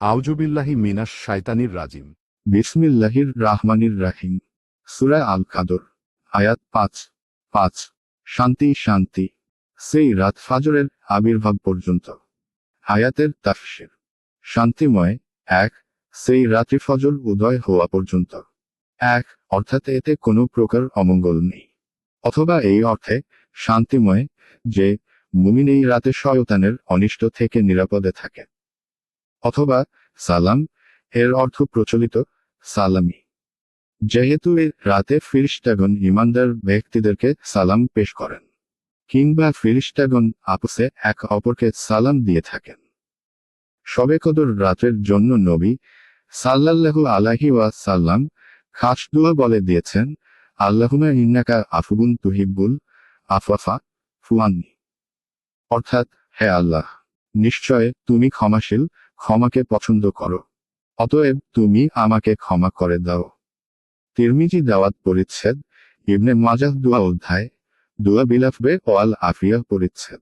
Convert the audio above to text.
আউজুবিল্লাহি মিনাস শায়তানির রাজিম। বিসমিল্লাহির রাহমানির রাহিম। সুরা আল কাদর আয়াত পাঁচ পাঁচ, শান্তি শান্তি। সেই রাত ফাজরের আবির্ভাব পর্যন্ত। আয়াতের তাফসির। শান্তিময়, এক, সেই রাত্রি ফজর উদয় হওয়া পর্যন্ত। এক, অর্থাৎ এতে কোনো প্রকার অমঙ্গল নেই। অথবা এই অর্থে, শান্তিময়, যে, মুমিন এই রাতে শয়তানের অনিষ্ট থেকে নিরাপদে থাকে। অথবা সালাম, এর অর্থ প্রচলিত, সালামি। যেহেতু এ রাতে ফিরিস্টাগণ ইমানদার ব্যক্তিদেরকে সালাম পেশ করেন, কিংবা ফিরিস্টাগণ আপসে এক অপরকে সালাম দিয়ে থাকেন। সবে কদর রাতের জন্য নবী সাল্লাল্লাহু আলাহি ওয়া সাল্লাম খাস দোয়া বলে দিয়েছেন আল্লাহুমা ইন্নাকা আফুবুন তুহিব্বুল আফাফা ফুয়ান্নি অর্থাৎ, হে আল্লাহ, নিশ্চয় তুমি ক্ষমাশীল ক্ষমাকে পছন্দ করো। অতএব তুমি আমাকে ক্ষমা করে দাও। তিরমিজি দাওয়াত পরিচ্ছেদ, ইবনে মাজাদ দুয়া অধ্যায়, দুয়া বিলাফবে ওয়াল আফিয়া পরিচ্ছেদ।